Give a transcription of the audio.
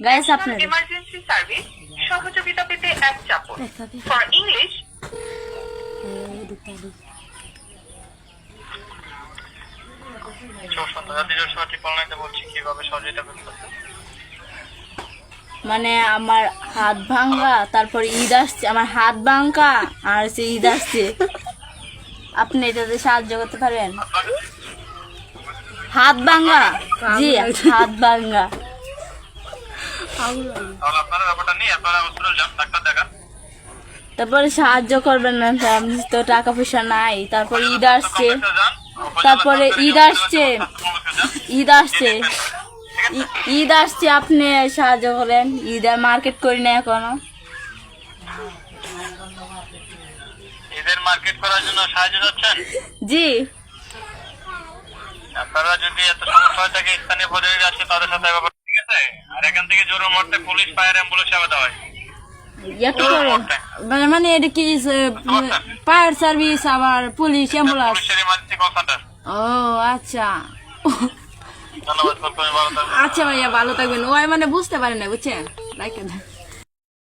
Guys আপনার emergency service সহযোগিতা পেতে এক চাপুন ফর ইংলিশ বলছি কীভাবে সহযোগিতা করতে পারবে? মানে আমার হাত ভাঙ্গা তারপর ঈদ আসছে আমার হাত ভাঙ্গা আর সে ঈদ আসছে। আপনি এটাতে সাহায্য করতে পারবেন? হাত ভাঙ্গা? জি হাত ভাঙ্গা। তাহলে আপনারা ব্যাপারটা নিয়ে আপনারা হসপিটাল যান ডাক্তার দেখান। তারপরে সাহায্য করবেন না তো আমি তো টাকা পয়সা নাই। তারপর ঈদ আসছে। তারপরে ঈদ আসছে। ঈদ আসছে। ঈদ আসছে আপনি সাহায্য করেন। ঈদ আর মার্কেট করি না এখনও। ঈদের মার্কেট করার জন্য সাহায্য যাচ্ছেন জি। আপনারা যদি এত সমস্যা হয়ে থাকে স্থানীয় প্রতিনিধি আছে তাদের সাথে ব্যাপার ঠিক আছে আর এখান থেকে জোর মরতে পুলিশ ফায়ার অ্যাম্বুলেন্স সেবা দেওয়া হয়। মানে- মানে এটা কি ফায়ার সার্ভিস আবার পুলিশ অ্যাম্বুলেন্স? ও আচ্ছা। আচ্ছা ভাইয়া ভালো থাকবেন। ওই মানে বুঝতে পারে না বুঝছেন? রাখেন